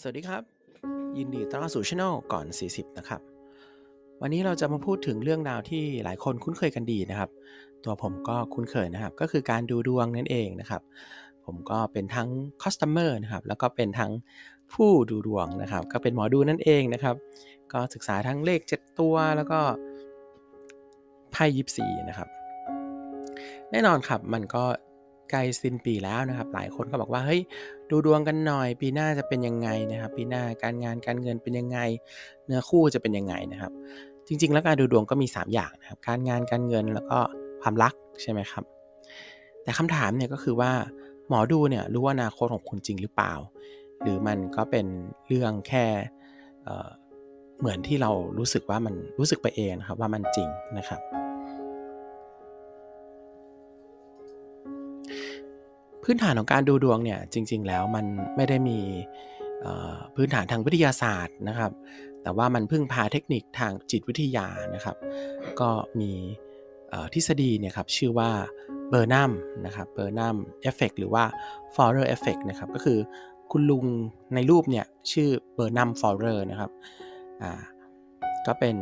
สวัสดีครับ ยินดีต้อนรับสู่ช่องก่อน 40 นะครับ วันนี้เราจะมาพูดถึงเรื่องราวที่หลายคนคุ้นเคยกันดีนะครับ ตัวผมก็คุ้นเคยนะครับ ก็คือการดูดวงนั่นเองนะครับ ผมก็เป็นทั้ง customer นะครับ แล้วก็เป็นทั้งผู้ดูดวงนะครับ ก็เป็นหมอดูนั่นเองนะครับ ก็ศึกษาทั้งเลข 7 ตัวแล้วก็ไพ่ยิปซีนะครับ แน่นอนครับมันก็ ใกล้สิ้นปีแล้วนะครับ หลายคนก็บอกว่าเฮ้ยดูดวงกันหน่อย ปีหน้าจะเป็นยังไงนะครับ ปีหน้าการงานการเงินเป็นยังไง เนื้อคู่จะเป็นยังไงนะครับ จริง ๆ แล้วการดูดวงก็มี 3 อย่างนะครับ การงานการเงินแล้วก็ความรักใช่ไหมครับ แต่คำถามเนี่ยก็คือว่าหมอดูเนี่ยรู้ว่าอนาคตของคุณจริงหรือเปล่า หรือมันก็เป็นเรื่องแค่เหมือนที่เรารู้สึกว่ามันรู้สึกไปเองนะครับว่ามันจริงนะครับ พื้นฐานของการดูดวงเนี่ยจริง ๆ แล้วมันไม่ได้มีพื้นฐานทางวิทยาศาสตร์นะครับ แต่ว่ามันพึ่งพาเทคนิคทางจิตวิทยานะครับ ก็มีทฤษฎีเนี่ยครับชื่อว่าเบอร์นัมนะครับเบอร์นัมเอฟเฟกหรือว่าฟอร์เรอร์เอฟเฟกนะครับก็คือคุณลุงในรูปเนี่ยชื่อเบอร์นัมฟอร์เรอร์นะครับก็เป็น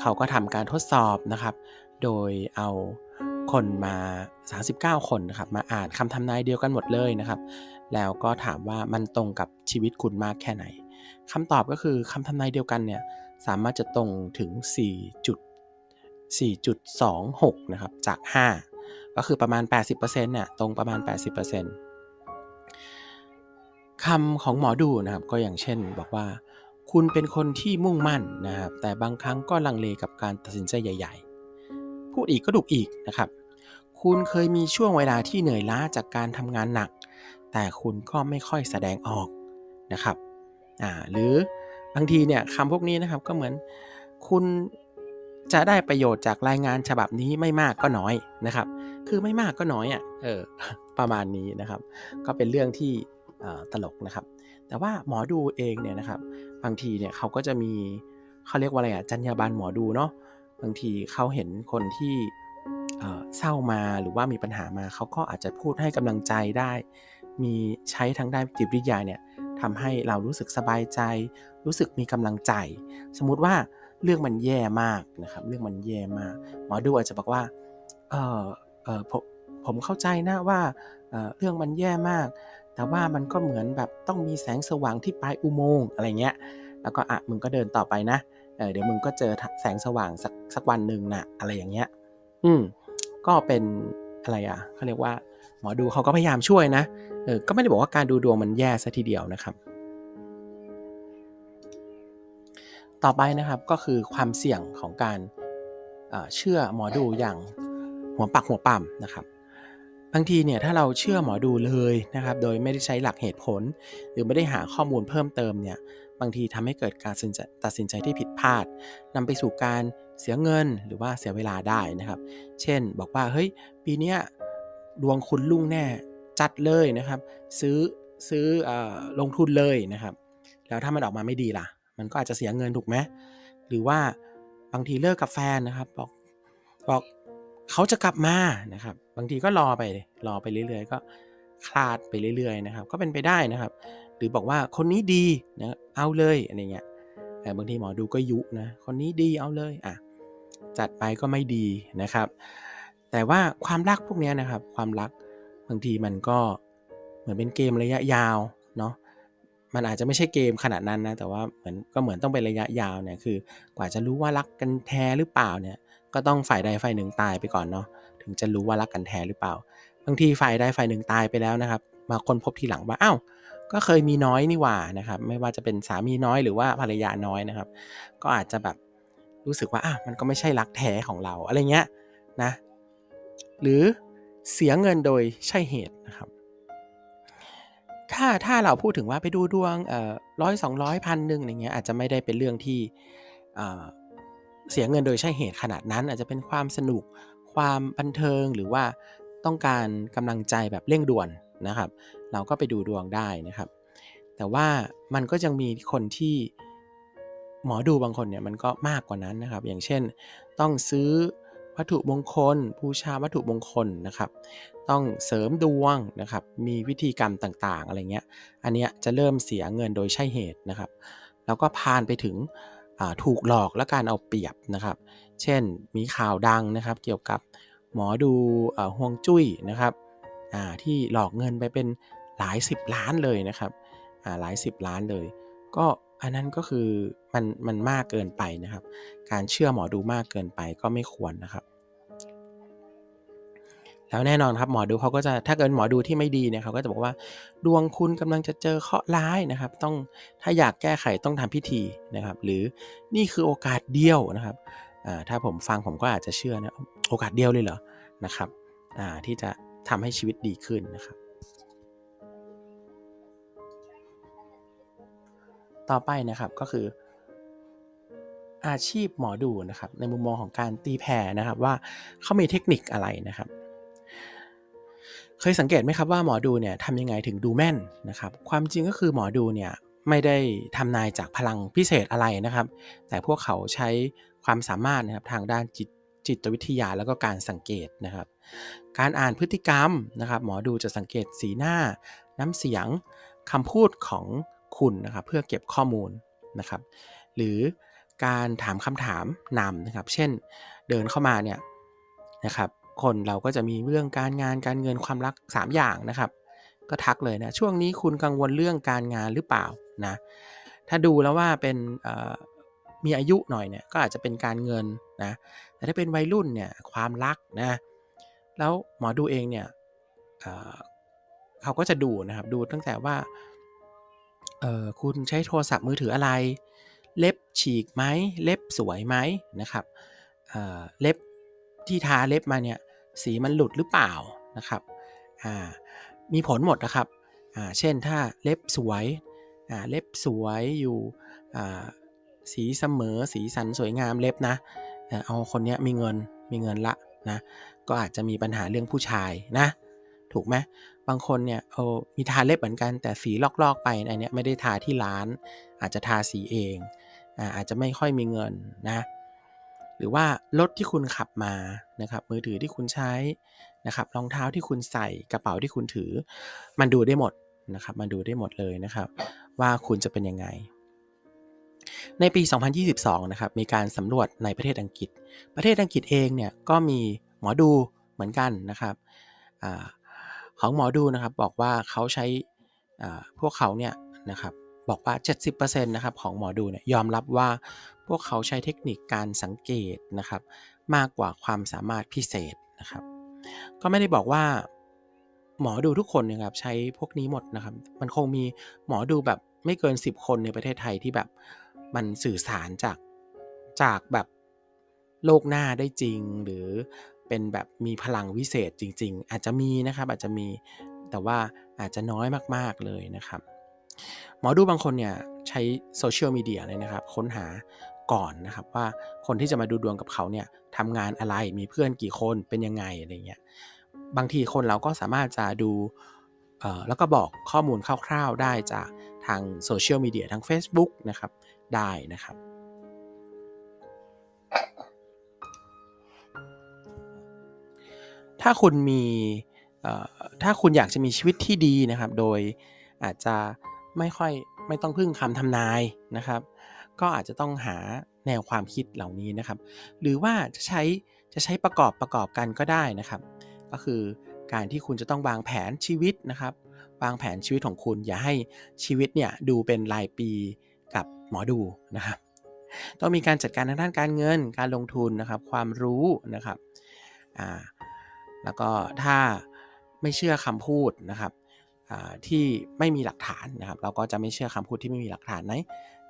เขาก็ทำการทดสอบนะครับ โดยเอา คนมา 39 คนนะครับ มาอ่านคำทำนายเดียวกันหมดเลยนะครับ แล้วก็ถามว่ามันตรงกับชีวิตคุณมากแค่ไหนคำตอบก็คือคำทำนายเดียวกันเนี่ยสามารถจะตรงถึง 4.4.26 นะครับ จาก 5 ก็คือประมาณ 80%เนี่ยตรงประมาณ 80%คำของหมอดูนะครับ ก็อย่างเช่นบอกว่า คุณเป็นคนที่มุ่งมั่นนะครับ แต่บางครั้งก็ลังเลกับการตัดสินใจใหญ่ ๆ พูดอีกก็ถูกอีกนะครับ คุณเคยมีช่วงเวลาที่เหนื่อยล้าจากการทำงานหนัก แต่คุณก็ไม่ค่อยแสดงออกนะครับอ่าหรือบางทีเนี่ยคำพวกนี้นะครับก็เหมือนคุณจะได้ประโยชน์จากรายงานฉบับนี้ไม่มากก็น้อยนะครับ คือไม่มากก็น้อยอะเออประมาณนี้นะครับ ก็เป็นเรื่องที่ตลกนะครับ แต่ว่าหมอดูเองเนี่ยนะครับ บางทีเนี่ยเขาก็จะมีเขาเรียกว่าอะไรอะจรรยาบรรณหมอดูเนาะบางทีเขาเห็นคนที่ เศร้ามาหรือว่ามีปัญหามาเขาก็อาจจะพูดให้กำลังใจได้ มีใช้ทางด้านจิตวิทยาเนี่ยทำให้เรารู้สึกสบายใจ รู้สึกมีกำลังใจ สมมุติว่าเรื่องมันแย่มากนะครับ เรื่องมันแย่มากหมอดูอาจจะบอกว่าเออเออผมผมเข้าใจนะว่าเเรื่องมันแย่มาก แต่ว่ามันก็เหมือนแบบต้องมีแสงสว่างที่ปลายอุโมงค์อะไรเงี้ย แล้วก็อะมึงก็เดินต่อไปนะเเดี๋ยวมึงก็เจอแสงสว่างสักสักวันหนึ่งนะอะไรอย่างเงี้ย อืม ก็เป็นอะไรอะเขาเรียกว่าหมอดูเขาก็พยายามช่วยนะเออก็ไม่ได้บอกว่าการดูดวงมันแย่ซะทีเดียวนะครับ ต่อไปนะครับก็คือความเสี่ยงของการเชื่อหมอดูอย่างหัวปักหัวปั๊มนะครับ บางทีเนี่ยถ้าเราเชื่อหมอดูเลยนะครับโดยไม่ได้ใช้หลักเหตุผล หรือไม่ได้หาข้อมูลเพิ่มเติมเนี่ยบางทีทำให้เกิดการตัดสินใจที่ผิดพลาดนำไปสู่การเสียเงินหรือว่าเสียเวลาได้นะครับ เช่นบอกว่าเฮ้ยปีนี้ดวงคุณรุ่งแน่จัดเลยนะครับ ซื้อซื้ออลงทุนเลยนะครับ แล้วถ้ามันออกมาไม่ดีล่ะ มันก็อาจจะเสียเงินถูกไหมหรือว่าบางทีเลิกกับแฟนนะครับ บอกบอก เขาจะกลับมานะครับ บางทีก็รอไปรอไปเรื่อยๆ ก็คลาดไปเรื่อยๆนะครับ ก็เป็นไปได้นะครับ หรือบอกว่าคนนี้ดีนะเอาเลยอะไรเงี้ยแต่บางทีหมอดูก็ยุนะคนนี้ดีเอาเลยอะจัดไปก็ไม่ดีนะครับ แต่ว่าความรักพวกนี้นะครับ ความรักบางทีมันก็เหมือนเป็นเกมระยะยาวเนาะมันอาจจะไม่ใช่เกมขนาดนั้นนะแต่ว่าเหมือนก็เหมือนต้องเป็นระยะยาวเนี่ยคือกว่าจะรู้ว่ารักกันแท้หรือเปล่าเนี่ย ก็ต้องฝ่ายใดฝ่ายหนึ่งตายไปก่อนเนาะถึงจะรู้ว่ารักกันแท้หรือเปล่า บางทีฝ่ายใดฝ่ายหนึ่งตายไปแล้วนะครับ มาคนพบทีหลังว่าอ้าวก็เคยมีน้อยนี่หว่านะครับ ไม่ว่าจะเป็นสามีน้อยหรือว่าภรรยาน้อยนะครับ ก็อาจจะแบบรู้สึกว่าอะมันก็ไม่ใช่รักแท้ของเราอะไรเงี้ยนะ หรือเสียเงินโดยใช่เหตุนะครับ ถ้าถ้าเราพูดถึงว่าไปดูดวงเอ่อร้อยสองร้อยพันหนึ่งอย่างเงี้ยอาจจะไม่ได้เป็นเรื่องที่เเสียเงินโดยใช่เหตุขนาดนั้น อาจจะเป็นความสนุก ความบันเทิงหรือว่าต้องการกำลังใจแบบเร่งด่วนนะครับ เราก็ไปดูดวงได้นะครับ แต่ว่ามันก็ยังมีคนที่หมอดูบางคนเนี่ยมันก็มากกว่านั้นนะครับ อย่างเช่น ต้องซื้อวัตถุมงคลบูชาวัตถุมงคลนะครับ ต้องเสริมดวงนะครับ มีวิธีกรรมต่างๆ อะไรเงี้ย อันเนี้ยจะเริ่มเสียเงินโดยใช่เหตุนะครับ แล้วก็พานไปถึง ถูกหลอกและการเอาเปรียบนะครับ เช่นมีข่าวดังนะครับ เกี่ยวกับหมอดูห่วงจุ้ยนะครับที่หลอกเงินไปเป็นหลายสิบล้านเลยนะครับหลายสิบล้านเลย ก็อันนั้นก็คือมันมันมากเกินไปนะครับ การเชื่อหมอดูมากเกินไปก็ไม่ควรนะครับ แล้วแน่นอนครับหมอดูเขาก็จะถ้าเกิดหมอดูที่ไม่ดีเนี่ยเขาก็จะบอกว่า ดวงคุณกำลังจะเจอเคราะห์ร้ายนะครับ ต้องถ้าอยากแก้ไขต้องทำพิธีนะครับ หรือนี่คือโอกาสเดียวนะครับถ้าผมฟังผมก็อาจจะเชื่อนะโอกาสเดียวเลยเหรอนะครับที่จะทำให้ชีวิตดีขึ้นนะครับ ต่อไปนะครับก็คืออาชีพหมอดูนะครับในมุมมองของการตีแผ่นะครับว่าเขามีเทคนิคอะไรนะครับ เคยสังเกตไหมครับว่าหมอดูเนี่ยทำยังไงถึงดูแม่นนะครับความจริงก็คือหมอดูเนี่ยไม่ได้ทำนายจากพลังพิเศษอะไรนะครับ แต่พวกเขาใช้ความสามารถนะครับทางด้านจิตจิตวิทยาแล้วก็การสังเกตนะครับ การอ่านพฤติกรรมนะครับหมอดูจะสังเกตสีหน้า น้ำเสียงคำพูดของคุณนะครับเพื่อเก็บข้อมูลนะครับ หรือการถามคำถามนำนะครับ เช่นเดินเข้ามาเนี่ยนะครับ คนเราก็จะมีเรื่องการงานการเงินความรัก 3 อย่างนะครับ ก็ทักเลยนะช่วงนี้คุณกังวลเรื่องการงานหรือเปล่านะถ้าดูแล้วว่าเป็นมีอายุหน่อยเนี่ยก็อาจจะเป็นการเงินนะแต่ถ้าเป็นวัยรุ่นเนี่ยความรักนะแล้วหมอดูเองเนี่ยเขาก็จะดูนะครับดูตั้งแต่ว่าคุณใช้โทรศัพท์มือถืออะไร เล็บฉีกไหมเล็บสวยไหมนะครับเล็บที่ทาเล็บมาเนี่ย สีมันหลุดหรือเปล่านะครับมีผลหมดนะครับ เช่นถ้าเล็บสวย เล็บสวยอยู่สีเสมอสีสันสวยงามเล็บนะ เอาคนนี้มีเงินมีเงินละนะ ก็อาจจะมีปัญหาเรื่องผู้ชายนะ ถูกไหมบางคนเนี่ยเอามีทาเล็บเหมือนกันแต่สีลอกๆไปอันนี้ไม่ได้ทาที่ร้าน อาจจะทาสีเองอาจจะไม่ค่อยมีเงินนะ หรือว่ารถที่คุณขับมานะครับมือถือที่คุณใช้นะครับรองเท้าที่คุณใส่กระเป๋าที่คุณถือ มันดูได้หมดนะครับมันดูได้หมดเลยนะครับ ว่าคุณจะเป็นยังไง ในปี 2022 นะครับมีการสำรวจในประเทศอังกฤษ ประเทศอังกฤษเองเนี่ยก็มีหมอดูเหมือนกันนะครับอของหมอดูนะครับบอกว่าเขาใช้พวกเขาเนี่ยนะครับบอกว่า 70%นะครับของหมอดูเนี่ยยอมรับว่า พวกเขาใช้เทคนิคการสังเกตนะครับ มากกว่าความสามารถพิเศษนะครับ ก็ไม่ได้บอกว่าหมอดูทุกคนนะครับใช้พวกนี้หมดนะครับ มันคงมีหมอดูแบบไม่เกิน 10 คนในประเทศไทยที่แบบมันสื่อสารจากจากแบบโลกหน้าได้จริง หรือเป็นแบบมีพลังวิเศษจริง ๆ อาจจะมีนะครับอาจจะมีแต่ว่าอาจจะน้อยมากๆเลยนะครับ หมอดูบางคนเนี่ยใช้โซเชียลมีเดียเลยนะครับ ค้นหา ก่อนนะครับว่าคนที่จะมาดูดวงกับเขาเนี่ยทำงานอะไรมีเพื่อนกี่คนเป็นยังไงอะไรเงี้ยบางทีคนเราก็สามารถจะดูแล้วก็บอกข้อมูลคร่าวๆได้จากทางโซเชียลมีเดียทาง Facebook นะครับได้นะครับ ถ้าคุณมีถ้าคุณอยากจะมีชีวิตที่ดีนะครับ โดยอาจจะไม่ค่อยไม่ต้องพึ่งคำทำนายนะครับ ก็อาจจะต้องหาแนวความคิดเหล่านี้นะครับ หรือว่าจะใช้จะใช้ประกอบประกอบกันก็ได้นะครับ ก็คือการที่คุณจะต้องวางแผนชีวิตนะครับ วางแผนชีวิตของคุณอย่าให้ชีวิตเนี่ยดูเป็นรายปีกับหมอดูนะครับ ต้องมีการจัดการทางด้านการเงิน การลงทุนนะครับ ความรู้นะครับอ่าแล้วก็ถ้าไม่เชื่อคำพูดนะครับที่ไม่มีหลักฐานนะครับ เราก็จะไม่เชื่อคำพูดที่ไม่มีหลักฐานไหน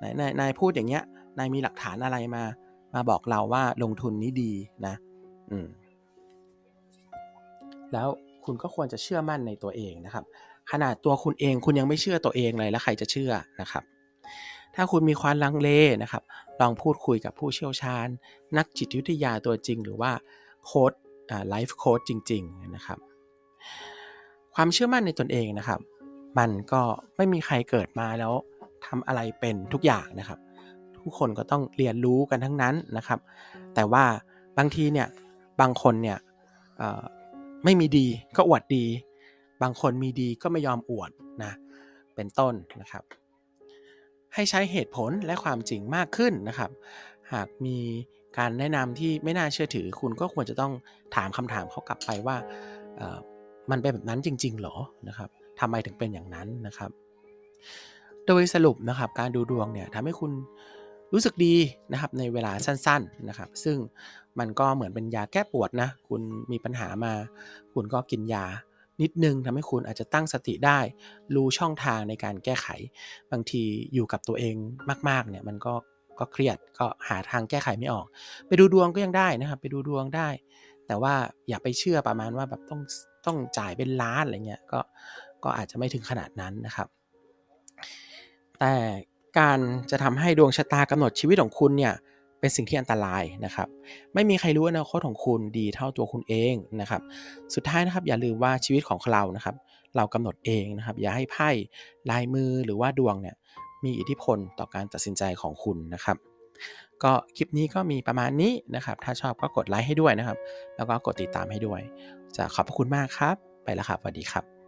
นายนายพูดอย่างเงี้ยนายมีหลักฐานอะไรมา มาบอกเราว่าลงทุนนี้ดีนะอืมแล้วคุณก็ควรจะเชื่อมั่นในตัวเองนะครับ ขนาดตัวคุณเองคุณยังไม่เชื่อตัวเองเลยแล้วใครจะเชื่อนะครับ ถ้าคุณมีความลังเลนะครับ ลองพูดคุยกับผู้เชี่ยวชาญ นักจิตวิทยาตัวจริง หรือว่าโค้ดไลฟ์โค้ดจริง ๆ นะครับ ความเชื่อมั่นในตนเองนะครับ มันก็ไม่มีใครเกิดมาแล้ว ทำอะไรเป็นทุกอย่างนะครับ ทุกคนก็ต้องเรียนรู้กันทั้งนั้นนะครับ แต่ว่าบางทีเนี่ยบางคนเนี่ยไม่มีดีก็อวดดี บางคนมีดีก็ไม่ยอมอวดนะเป็นต้นนะครับ ให้ใช้เหตุผลและความจริงมากขึ้นนะครับ หากมีการแนะนำที่ไม่น่าเชื่อถือ คุณก็ควรจะต้องถามคำถามเขากลับไปว่ามันเป็นแบบนั้นจริง ๆ หรอนะครับทำไมถึงเป็นอย่างนั้นนะครับ โดยสรุปนะครับการดูดวงเนี่ยทำให้คุณรู้สึกดีนะครับในเวลาสั้นๆนะครับ ซึ่งมันก็เหมือนเป็นยาแก้ปวดนะ คุณมีปัญหามา คุณก็กินยานิดนึงทำให้คุณอาจจะตั้งสติได้ รู้ช่องทางในการแก้ไข บางทีอยู่กับตัวเองมากๆเนี่ยมันก็ก็เครียดก็หาทางแก้ไขไม่ออก ไปดูดวงก็ยังได้นะครับ ไปดูดวงได้ แต่ว่าอย่าไปเชื่อประมาณว่าแบบต้องต้องจ่ายเป็นล้านอะไรเงี้ยก็ก็อาจจะไม่ถึงขนาดนั้นนะครับ แต่การจะทำให้ดวงชะตากำหนดชีวิตของคุณเนี่ยเป็นสิ่งที่อันตรายนะครับ ไม่มีใครรู้อนาคตของคุณดีเท่าตัวคุณเองนะครับ สุดท้ายนะครับอย่าลืมว่าชีวิตของเรานะครับ เรากำหนดเองนะครับ อย่าให้ไพ่ลายมือหรือว่าดวงเนี่ยมีอิทธิพลต่อการตัดสินใจของคุณนะครับ ก็คลิปนี้ก็มีประมาณนี้นะครับ ถ้าชอบก็กดไลค์ให้ด้วยนะครับ แล้วก็กดติดตามให้ด้วย จะขอบพระคุณมากครับ ไปแล้วครับสวัสดีครับ